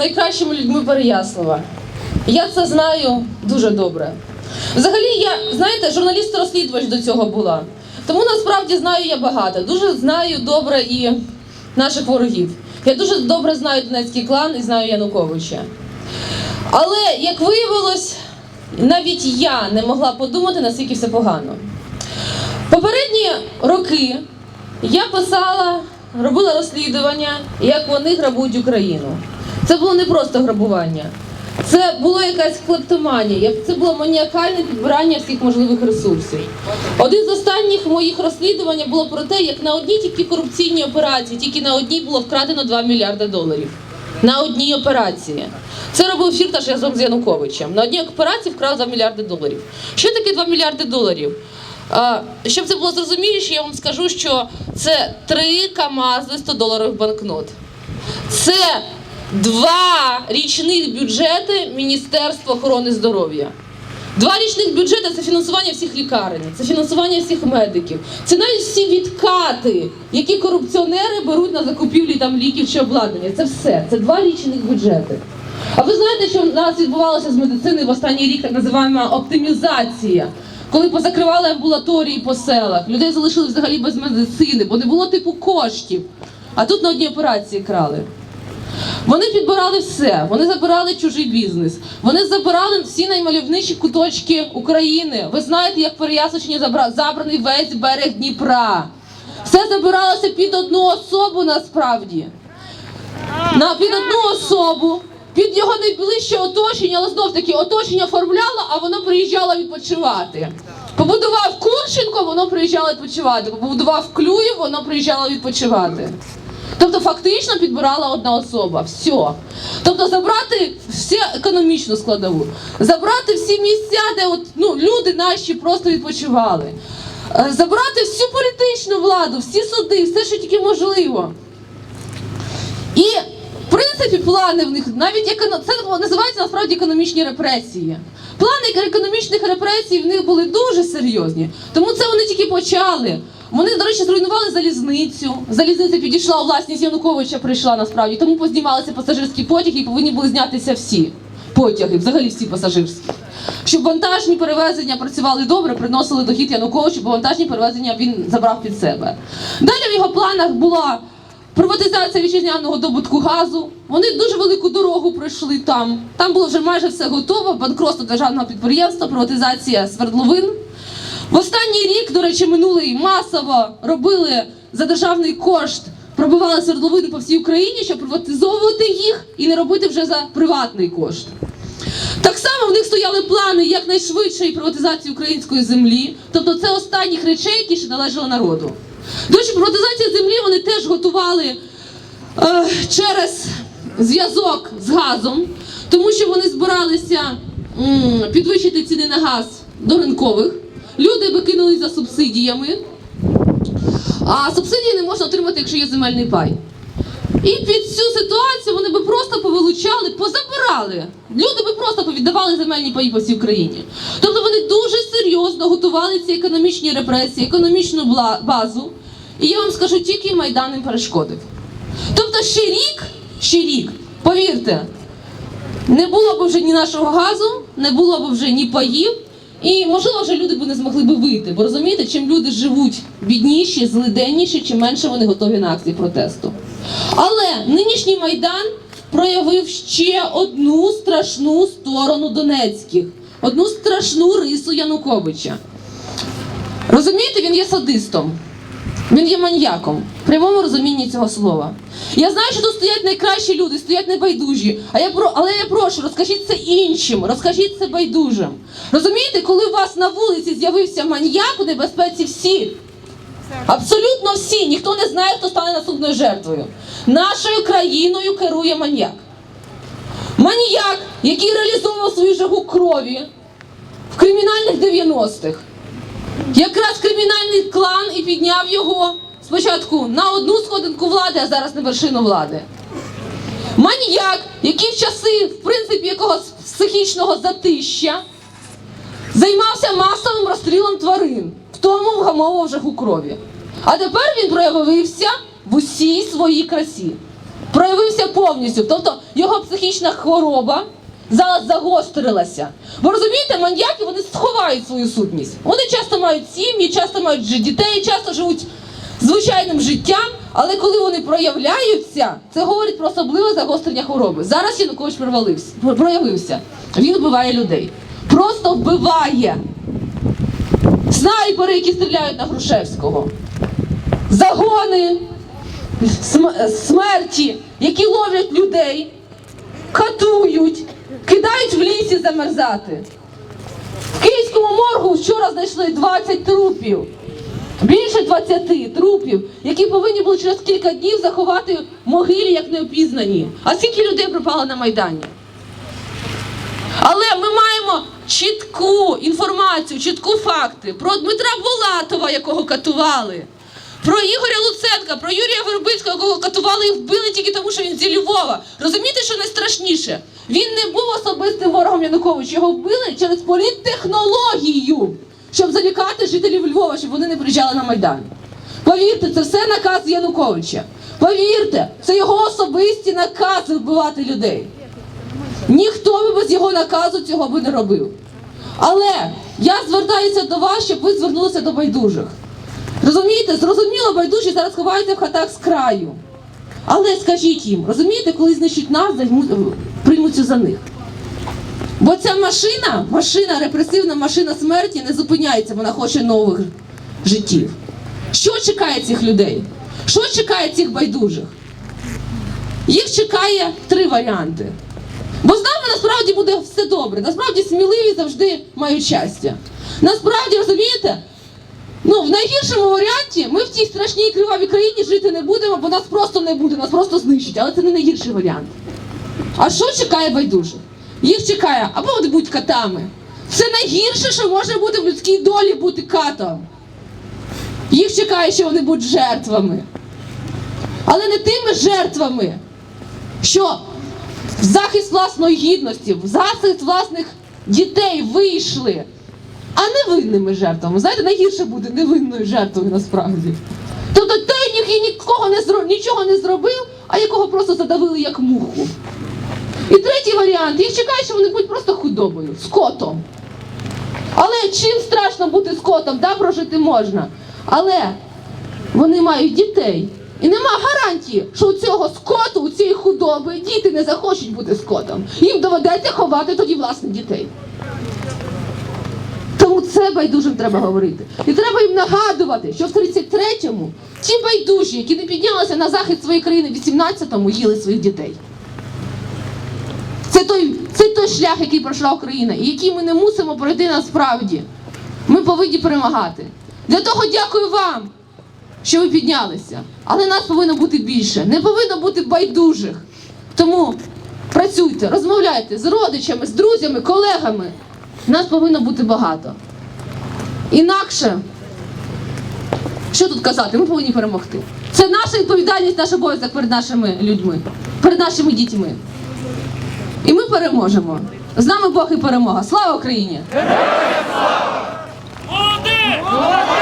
найкращими людьми Переяслава. Я це знаю дуже добре. Взагалі, я, знаєте, журналіст-розслідувач до цього була. Тому насправді знаю я багато. Дуже знаю добре і наших ворогів. Я дуже добре знаю Донецький клан і знаю Януковича. Але як виявилось, навіть я не могла подумати, наскільки все погано. Попередні роки я писала, робила розслідування, як вони грабують Україну. Це було не просто грабування, це було якась клептоманія, це було маніакальне підбирання всіх можливих ресурсів. Один з останніх моїх розслідувань було про те, як на одній тільки корупційній операції, тільки на одній було вкрадено 2 мільярди доларів. На одній операції. Це робив Фірташ разом з Януковичем. На одній операції вкрав 2 мільярди доларів. Що таке 2 мільярди доларів? Щоб це було зрозуміліше, я вам скажу, що це три КАМАЗи 100 доларових банкнот. Це два річних бюджети Міністерства охорони здоров'я. Два річних бюджети це фінансування всіх лікарень, це фінансування всіх медиків, це навіть всі відкати, які корупціонери беруть на закупівлі там ліків чи обладнання. Це все. Це два річних бюджети. А ви знаєте, що в нас відбувалося з медициною в останній рік так називаємо оптимізація, коли позакривали амбулаторії по селах, людей залишили взагалі без медицини, бо не було типу коштів. А тут на одній операції крали. Вони підбирали все. Вони забирали чужий бізнес. Вони забирали всі наймальовничі куточки України. Ви знаєте, як в Переяславщині забраний весь берег Дніпра. Все забиралося під одну особу насправді. На під одну особу, під його найближче оточення, але знов таки оточення оформляло, а воно приїжджало відпочивати. Побудував Курченко, воно приїжджало відпочивати. Побудував Клюєв, воно приїжджало відпочивати. Тобто фактично підбирала одна особа. Все. Тобто забрати всю економічну складову, забрати всі місця, де от, ну, люди наші просто відпочивали. Е, Забрати всю політичну владу, всі суди, все, що тільки можливо. І в принципі плани в них навіть еконо... це називається насправді економічні репресії. Плани економічних репресій в них були дуже серйозні. Тому це вони тільки почали. Вони, до речі, зруйнували залізницю. Залізниця підійшла у власність Януковича, прийшла насправді. Тому познімалися пасажирські потяги і повинні були знятися всі потяги, взагалі всі пасажирські. Щоб вантажні перевезення працювали добре, приносили дохід Януковичу, бо вантажні перевезення він забрав під себе. Далі в його планах була Приватизація вітчизняного добутку газу. Вони дуже велику дорогу пройшли там. Там було вже майже все готово. Банкротство державного підприємства, приватизація свердловин. В останній рік, до речі, минулий масово робили за державний кошт, пробивали свердловини по всій Україні, щоб приватизовувати їх і не робити вже за приватний кошт. Так само в них стояли плани якнайшвидшої приватизації української землі. Тобто це останніх речей, які ще належали народу. До речі, приватизацію землі вони теж готували е, через зв'язок з газом, тому що вони збиралися м, підвищити ціни на газ до ринкових. Люди би кинулись за субсидіями, а субсидії не можна отримати, якщо є земельний пай. І під цю ситуацію вони би просто повилучали, позабирали. Люди би просто повіддавали земельні паї по всій Україні. Тобто вони дуже серйозно готували ці економічні репресії, економічну базу. І я вам скажу, тільки Майдан їм перешкодив. Тобто ще рік, ще рік, повірте, не було б вже ні нашого газу, не було б вже ні паїв, і можливо вже люди б не змогли би вийти. Бо розумієте, чим люди живуть бідніші, злиденніші, чим менше вони готові на акції протесту. Але нинішній майдан проявив ще одну страшну сторону Донецьких, одну страшну рису Януковича. Розумієте, він є садистом. Він є маньяком в прямому розумінні цього слова. Я знаю, що тут стоять найкращі люди, стоять небайдужі. А я але я прошу, розкажіть це іншим, розкажіть це байдужим. Розумієте, коли у вас на вулиці з'явився маньяк у небезпеці всі. Абсолютно всі, ніхто не знає, хто стане наступною жертвою. Нашою країною керує маньяк. Маніяк, який реалізовував свою жагу крові в кримінальних 90-х. Якраз кримінальний клан і підняв його спочатку на одну сходинку влади, а зараз на вершину влади. Маніяк, який в часи, в принципі, якогось психічного затища займався масовим розстрілом тварин, в тому вгамовував жагу крові. А тепер він проявився в усій своїй красі. проявився повністю. Тобто його психічна хвороба зараз загострилася. Ви розумієте, маньяки вони сховають свою сутність. Вони часто мають сім'ї, часто мають дітей, часто живуть звичайним життям, але коли вони проявляються, це говорить про особливе загострення хвороби. Зараз Янукович проявився. Він вбиває людей. Просто вбиває. Снайпери, які стріляють на Грушевського. Загони см- смерті, які ловлять людей, катують, кидають в лісі замерзати. В Київському моргу вчора знайшли 20 трупів. Більше 20 трупів, які повинні були через кілька днів заховати могилі як неопізнані. А скільки людей пропало на Майдані? Але ми маємо чітку інформацію, чітку факти про Дмитра Булатова, якого катували, про Ігоря Луценка, про Юрія Вербицького, якого катували і вбили тільки тому, що він зі Львова. Розумієте, що найстрашніше? Він не був особистим ворогом Януковича, його вбили через політтехнологію, щоб залякати жителів Львова, щоб вони не приїжджали на Майдан. Повірте, це все наказ Януковича. Повірте, це його особисті накази вбивати людей. Ніхто би без його наказу цього би не робив. Але я звертаюся до вас, щоб ви звернулися до байдужих. Розумієте, зрозуміло, байдужі зараз ховаються в хатах з краю. Але скажіть їм, розумієте, коли знищать нас, приймуться за них. Бо ця машина, машина, репресивна машина смерті не зупиняється, вона хоче нових життів. Що чекає цих людей? Що чекає цих байдужих? Їх чекає три варіанти. Бо з нами насправді буде все добре. Насправді сміливі завжди мають щастя. Насправді, розумієте, ну в найгіршому варіанті ми в цій страшній кривавій країні жити не будемо, бо нас просто не буде, нас просто знищать. Але це не найгірший варіант. А що чекає байдужих? Їх чекає, або вони будуть катами. Це найгірше, що може бути в людській долі бути катом. Їх чекає, що вони будуть жертвами. Але не тими жертвами, що в захист власної гідності, в захист власних дітей вийшли, а невинними жертвами. Знаєте, найгірше буде невинною жертвою насправді. Тобто той, який нікого не зро... нічого не зробив, а якого просто задавили як муху. І третій варіант, їх чекає, що вони будуть просто худобою, скотом. Але чим страшно бути скотом, да, прожити можна. Але вони мають дітей. І нема гарантії, що у цього скоту, у цієї худоби діти не захочуть бути скотом. Їм доведеться ховати тоді власних дітей. Тому це байдужим треба говорити. І треба їм нагадувати, що в 33-му ті байдужі, які не піднялися на захист своєї країни в 18-му, їли своїх дітей. Це той, це той шлях, який пройшла Україна, і який ми не мусимо пройти насправді. Ми повинні перемагати. Для того дякую вам, що ви піднялися. Але нас повинно бути більше. Не повинно бути байдужих. Тому працюйте, розмовляйте з родичами, з друзями, колегами. Нас повинно бути багато. Інакше, що тут казати, ми повинні перемогти. Це наша відповідальність, наш обов'язок перед нашими людьми, перед нашими дітьми. І ми переможемо. З нами Бог і перемога. Слава Україні! Молодець!